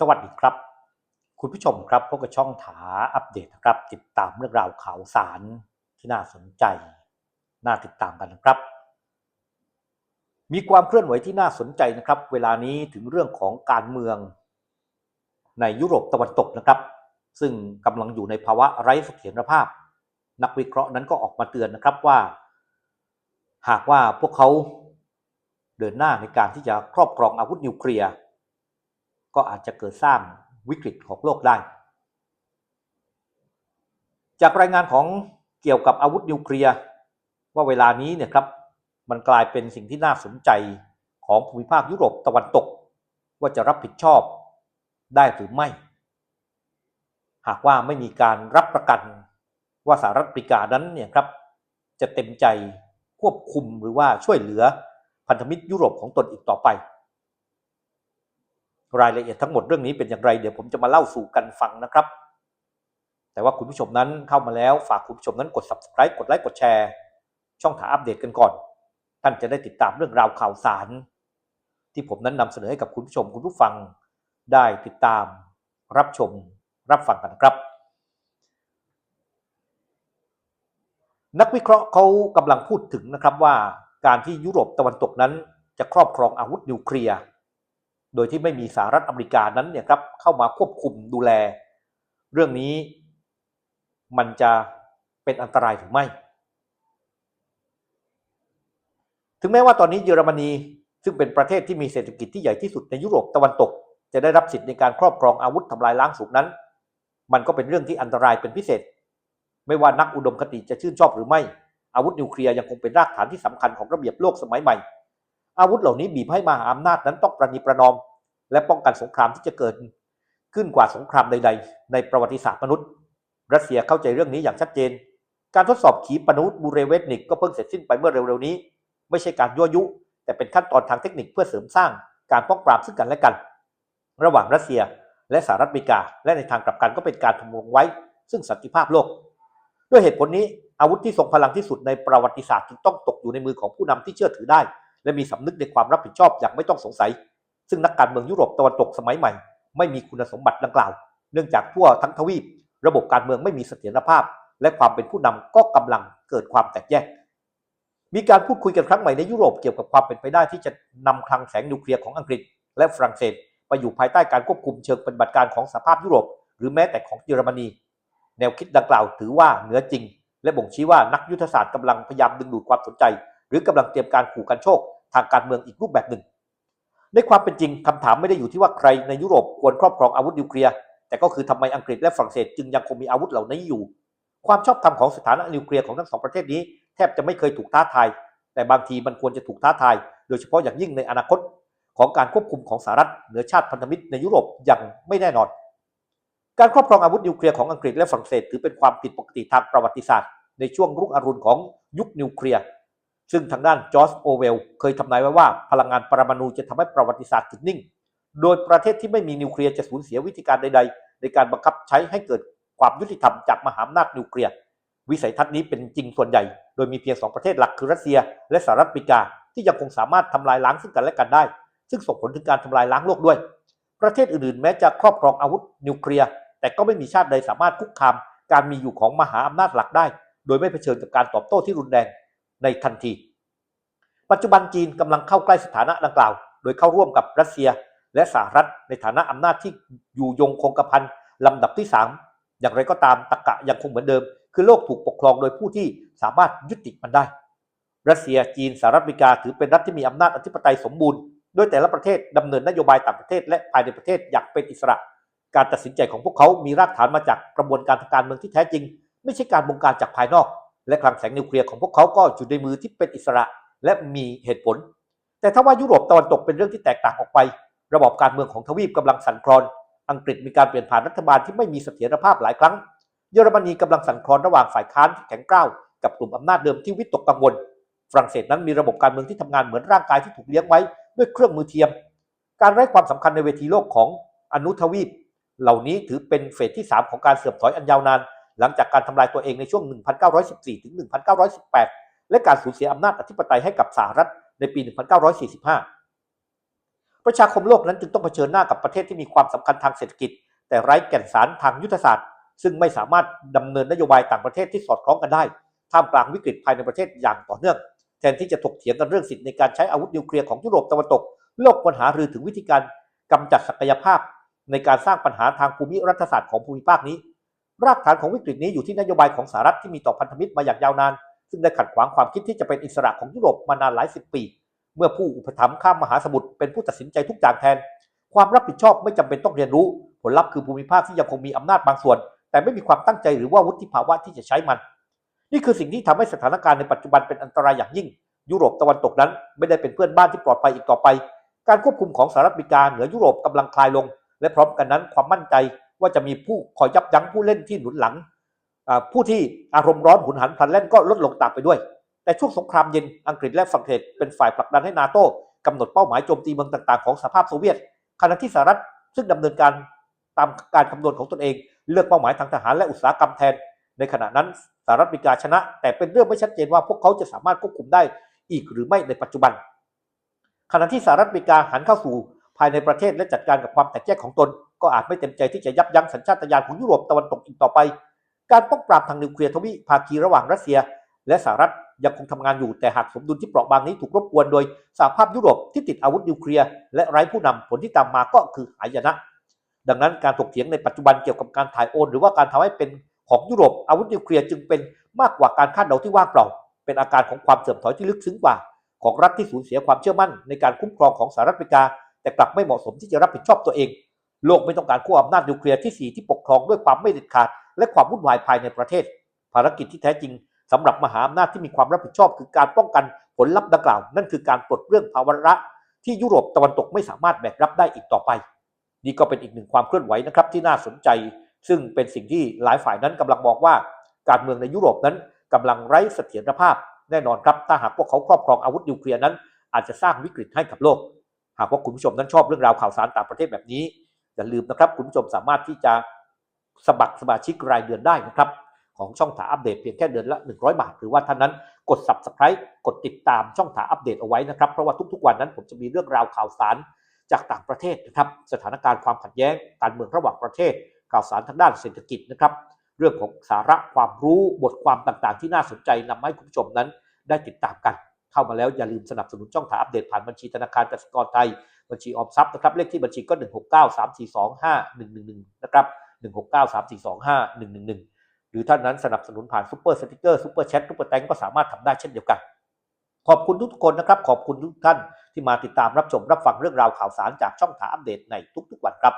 สวัสดีครับ คุณผู้ชมครับพบกับช่องถาอัปเดตนะครับ ติดตามเรื่องราวข่าวสารที่น่าสนใจ น่าติดตามกันนะครับ มีความเคลื่อนไหวที่น่าสนใจนะครับ เวลานี้ถึงเรื่องของการเมือง ในยุโรปตะวันตกนะครับ ซึ่งกำลังอยู่ในภาวะไร้เสถียรภาพ นักวิเคราะห์นั้นก็ออกมาเตือนนะครับว่า หากว่าพวกเขาเดินหน้าในการที่จะครอบครองอาวุธนิวเคลียร์ ก็อาจจะเกิดสร้างวิกฤตของโลกได้ จากรายงานของเกี่ยวกับอาวุธนิวเคลียร์ว่าเวลานี้เนี่ยครับมันกลายเป็นสิ่งที่น่าสนใจของภูมิภาคยุโรปตะวันตก ว่าจะรับผิดชอบได้หรือไม่ หากว่าไม่มีการรับประกันว่าสหรัฐอเมริกานั้นเนี่ยครับจะเต็มใจควบคุมหรือว่าช่วยเหลือพันธมิตรยุโรปของตนอีกต่อไป รายละเอียดทั้งหมดเรื่องนี้เป็นอย่างไร เดี๋ยวผมจะมาเล่าสู่กันฟังนะครับ แต่ว่าคุณผู้ชมนั้นเข้ามาแล้วฝากคุณผู้ชมนั้นกด subscribe กดไลค์กดแชร์ ช่องถาอัปเดตกันก่อน ท่านจะได้ติดตามเรื่องราวข่าวสาร ที่ผมนั้นนำเสนอให้กับคุณผู้ชมคุณผู้ฟังได้ติดตามรับชมรับฟังกันครับ นักวิเคราะห์เขากำลังพูดถึงนะครับว่าการที่ยุโรปตะวันตกนั้นจะครอบครองอาวุธนิวเคลียร์ โดยที่ไม่มีสหรัฐอเมริกานั้นเนี่ยครับเข้ามาควบคุมดูแล เรื่องนี้มันจะเป็นอันตรายหรือไม่ ถึงแม้ว่าตอนนี้เยอรมนีซึ่งเป็นประเทศที่มีเศรษฐกิจที่ใหญ่ที่สุดในยุโรปตะวันตก จะได้รับสิทธิ์ในการครอบครองอาวุธทำลายล้างสูงนั้น มันก็เป็นเรื่องที่อันตรายเป็นพิเศษ ไม่ว่านักอุดมคติจะชื่นชอบหรือไม่ อาวุธนิวเคลียร์ยังคงเป็นรากฐานที่สำคัญของระเบียบโลกสมัยใหม่ อาวุธเหล่านี้บีบให้มหาอำนาจนั้นต้องประนีประนอม และป้องกันสงครามที่จะเกิดขึ้นกว่าสงครามใด ๆ ในประวัติศาสตร์มนุษย์ รัสเซียเข้าใจเรื่องนี้อย่างชัดเจน การทดสอบขีปนาวุธบูเรเวตนิกก็เพิ่งเสร็จสิ้นไปเมื่อเร็วๆนี้ ไม่ใช่การยั่วยุ แต่เป็นขั้นตอนทางเทคนิคเพื่อเสริมสร้างการป้องปรามซึ่งกันและกัน ระหว่างรัสเซียและสหรัฐอเมริกา และในทางกลับกันก็เป็นการทำลงไว้ ซึ่งสันติภาพโลก ด้วยเหตุผลนี้อาวุธที่ทรงพลังที่สุดในประวัติศาสตร์จึงต้องตกอยู่ในมือของผู้นำที่เชื่อถือได้ และมีสำนึกในความรับผิดชอบอย่างไม่ต้องสงสัย ซึ่งนักการเมืองยุโรปตะวันตกสมัยใหม่ ไม่มีคุณสมบัติดังกล่าว เนื่องจากทั่วทั้งทวีป ระบบการเมืองไม่มีเสถียรภาพ และความเป็นผู้นำก็กำลังเกิดความแตกแยก มีการพูดคุยกันครั้งใหม่ในยุโรปเกี่ยวกับความเป็นไปได้ที่จะนำคลังแสงนิวเคลียร์ของอังกฤษ และฝรั่งเศสไปอยู่ภายใต้การควบคุมเชิงปฏิบัติการของสหภาพยุโรป หรือแม้แต่ของเยอรมนี แนวคิดดังกล่าวถือว่าเหนือจริง และบ่งชี้ว่านักยุทธศาสตร์กำลังพยายามดึงดูดความสนใจ หรือกำลังเตรียมการขู่กันโชค ทางการเมืองอีกรูปแบบหนึ่ง ในความเป็นจริงคำถามไม่ได้อยู่ที่ว่าใครในยุโรปควรครอบครองอาวุธนิวเคลียร์แต่ก็คือทำไมอังกฤษและฝรั่งเศสจึงยังคงมีอาวุธเหล่านี้อยู่ ความชอบธรรมของสถานะนิวเคลียร์ของทั้งสองประเทศนี้แทบจะไม่เคยถูกท้าทาย แต่บางทีมันควรจะถูกท้าทาย โดยเฉพาะอย่างยิ่งในอนาคตของการควบคุมของสหรัฐเหนือชาติพันธมิตรในยุโรปอย่างไม่แน่นอน การครอบครองอาวุธนิวเคลียร์ของอังกฤษและฝรั่งเศสถือเป็นความผิดปกติทางประวัติศาสตร์ ในช่วงรุ่งอรุณของยุคนิวเคลียร์ ซึ่งทางด้านจอร์จโอเวลเคยทำนายไว้ว่าพลังงานปรมาณูจะทำให้ประวัติศาสตร์หยุดนิ่ง โดยประเทศที่ไม่มีนิวเคลียร์จะสูญเสียวิธีการใด ๆ ในการบังคับใช้ให้เกิดความยุติธรรมจากมหาอำนาจนิวเคลียร์วิสัยทัศน์นี้เป็นจริงส่วนใหญ่ โดยมีเพียงสองประเทศหลักคือรัสเซีย และสหรัฐอเมริกา ที่ยังคงสามารถทำลายล้างซึ่งกันและกันได้ ซึ่งส่งผลถึงการทำลายล้างโลกด้วย ประเทศอื่นๆ แม้จะครอบครองอาวุธนิวเคลียร์ แต่ก็ไม่มีชาติใดสามารถคุกคาม การมีอยู่ของมหาอำนาจหลักได้ โดยไม่เผชิญกับการตอบโต้ที่รุนแรง ในทันที ปัจจุบันจีนกำลังเข้าใกล้สถานะดังกล่าว โดยเข้าร่วมกับรัสเซียและสหรัฐในฐานะอำนาจที่อยู่ยงคงกระพันลำดับที่ 3 อย่างไรก็ตามตรกะยังคงเหมือนเดิม คือโลกถูกปกครองโดยผู้ที่สามารถยุติมันได้ รัสเซียจีนสหรัฐอเมริกาถือเป็นรัฐที่มีอำนาจอธิปไตยสมบูรณ์โดยแต่ละประเทศดำเนินนโยบายต่างประเทศและภายในประเทศอย่างเป็นอิสระ การตัดสินใจของพวกเขามีรากฐานมาจากกระบวนการทางการเมืองที่แท้จริง ไม่ใช่การบงการจากภายนอก และคลังแสงนิวเคลียร์ของพวกเขาก็อยู่ในมือที่เป็นอิสระและมีเหตุผล แต่ถ้าว่ายุโรปตะวันตกเป็นเรื่องที่แตกต่างออกไป ระบบการเมืองของทวีปกำลังสั่นคลอน อังกฤษมีการเปลี่ยนผ่านรัฐบาลที่ไม่มีเสถียรภาพหลายครั้ง เยอรมนีกำลังสั่นคลอนระหว่างฝ่ายค้านที่แข็งกร้าวกับกลุ่มอำนาจเดิมที่วิตกกังวล ฝรั่งเศสนั้นมีระบบการเมืองที่ทำงานเหมือนร่างกายที่ถูกเลี้ยงไว้ด้วยเครื่องมือเทียม การไร้ความสำคัญในเวทีโลกของอนุทวีป เหล่านี้ถือเป็นเฟสที่ 3 ของการเสื่อมถอยอันยาวนาน หลังจากการทำลายตัวเองในช่วง 1914 ถึง 1918 และการสูญเสียอำนาจอธิปไตยให้กับสหรัฐในปี 1945 ประชาคมโลกนั้นจึงต้องเผชิญหน้ากับประเทศที่มีความสำคัญทางเศรษฐกิจ แต่ไร้แก่นสารทางยุทธศาสตร์ ซึ่งไม่สามารถดำเนินนโยบายต่างประเทศที่สอดคล้องกันได้ ท่ามกลางวิกฤตภายในประเทศอย่างต่อเนื่อง แทนที่จะถกเถียงกันเรื่องสิทธิในการใช้อาวุธนิวเคลียร์ของยุโรปตะวันตก โลกควรหารือถึงวิธีการกำจัดศักยภาพ ในการสร้างปัญหาทางภูมิรัฐศาสตร์ของภูมิภาคนี้ รากฐานของวิกฤตนี้อยู่ที่นโยบายของสหรัฐที่มีต่อพันธมิตรมาอย่างยาวนาน ซึ่งได้ขัดขวางความคิดที่จะเป็นอิสระของยุโรปมานานหลายสิบปี เมื่อผู้อุปถัมภ์ข้ามมหาสมุทรเป็นผู้ตัดสินใจทุกอย่างแทน ความรับผิดชอบไม่จำเป็นต้องเรียนรู้ ผลลัพธ์คือภูมิภาคที่ยังคงมีอำนาจบางส่วน แต่ไม่มีความตั้งใจหรือว่าวุฒิภาวะที่จะใช้มัน นี่คือสิ่งที่ทำให้สถานการณ์ในปัจจุบันเป็นอันตรายอย่างยิ่ง ยุโรปตะวันตกนั้น ไม่ได้เป็นเพื่อนบ้านที่ปลอดภัยอีกต่อไป การควบคุมของสหรัฐอเมริกาเหนือยุโรปกำลังคลายลง และพร้อมกันนั้นความมั่นใจ ว่าจะมีผู้คอยยับยั้งผู้เล่นที่หนุนหลัง ผู้ที่อารมณ์ร้อนหุนหันพลันแล่นก็ลดลงตามไปด้วย แต่ช่วงสงครามเย็นอังกฤษและฝรั่งเศสเป็นฝ่ายผลักดันให้นาโต้กำหนดเป้าหมายโจมตีเมืองต่างๆ ของสหภาพโซเวียตขณะที่สหรัฐซึ่งดำเนินการตามการคำนวณของตนเอง เลือกเป้าหมายทางทหารและอุตสาหกรรมแทน ในขณะนั้นสหรัฐอเมริกาชนะ แต่เป็นเรื่องไม่ชัดเจนว่าพวกเขาจะสามารถควบคุมได้อีกหรือไม่ในปัจจุบัน ขณะที่สหรัฐอเมริกาหันเข้าสู่ภายในประเทศและจัดการกับความแตกแยกของตน ก็อาจไม่เต็มใจที่จะยับยั้งสัญชาตญาณของยุโรปตะวันตกอีกต่อไป การป้องปรามทางนิวเคลียร์ทวิภาคีระหว่างรัสเซีย และสหรัฐยังคงทำงานอยู่แต่หากสมดุลที่เปราะบางนี้ถูกรบกวนโดยสหภาพยุโรปที่ติดอาวุธนิวเคลียร์และไร้ผู้นำผลที่ตามมาก็คือหายนะ ดังนั้นการถกเถียงในปัจจุบันเกี่ยวกับการถ่ายโอน หรือว่าการทำให้เป็นของยุโรปอาวุธนิวเคลียร์จึงเป็นมากกว่าการคาดเดาที่ว่างเปล่า เป็นอาการของความเสื่อมถอยที่ลึกซึ้งกว่า ของรัฐที่สูญเสียความเชื่อมั่นในการคุ้มครองของสหรัฐอเมริกา แต่กลับไม่เหมาะสมที่จะรับผิดชอบตัวเอง โลกไม่ต้องการขั้วอำนาจนิวเคลียร์ที่สี่ที่ปกครองด้วยความไม่เด็ดขาด และความวุ่นวายภายในประเทศ ภารกิจที่แท้จริงสำหรับมหาอำนาจที่มีความรับผิดชอบ คือการป้องกันผลลัพธ์ดังกล่าว นั่นคือการปลดเรื่องภาวะที่ยุโรปตะวันตกไม่สามารถแบกรับได้อีกต่อไป นี่ก็เป็นอีกหนึ่งความเคลื่อนไหวนะครับที่น่าสนใจ ซึ่งเป็นสิ่งที่หลายฝ่ายนั้นกำลังมองว่า การเมืองในยุโรปนั้นกำลังไร้เสถียรภาพ แน่นอนครับถ้าหากพวกเขาครอบครองอาวุธนิวเคลียร์นั้น อาจจะสร้างวิกฤตให้กับโลก หากว่าคุณผู้ชมนั้นชอบเรื่องราวข่าวสารต่างประเทศแบบนี้ อย่าลืมนะครับ คุณผู้ชมสามารถที่จะสมัครสมาชิกรายเดือนได้นะครับ ของช่องถาอัปเดตเพียงแค่เดือนละ 100 บาท หรือว่าท่านนั้นกด subscribe กดติดตามช่องถาอัปเดตเอาไว้นะครับ เพราะว่าทุกๆวันนั้นผมจะมีเรื่องราวข่าวสารจากต่างประเทศนะครับสถานการณ์ความขัดแย้งการเมืองระหว่างประเทศ ข่าวสารทางด้านเศรษฐกิจนะครับ เรื่องของสาระความรู้บทความต่างๆ ที่น่าสนใจนำมาให้คุณผู้ชมนั้น ได้ติดตามกัน เข้ามาแล้วอย่าลืมสนับสนุนช่องถาอัปเดตผ่านบัญชีธนาคารกสิกรไทย บัญชีออมทรัพย์นะครับเลขที่บัญชีก็ 1 6 9 3 4 2 5 1 1 1นะครับ1 6 9 3 4 2 5 1 1 1 หรือท่านนั้นสนับสนุนผ่านซูเปอร์สติกเกอร์ซูเปอร์แชทซูเปอร์แตงก็สามารถทำได้เช่นเดียวกัน ขอบคุณทุกคนนะครับ ขอบคุณทุกท่านที่มาติดตามรับชมรับฟังเรื่องราวข่าวสารจากช่องถาอัปเดตในทุกๆวันครับ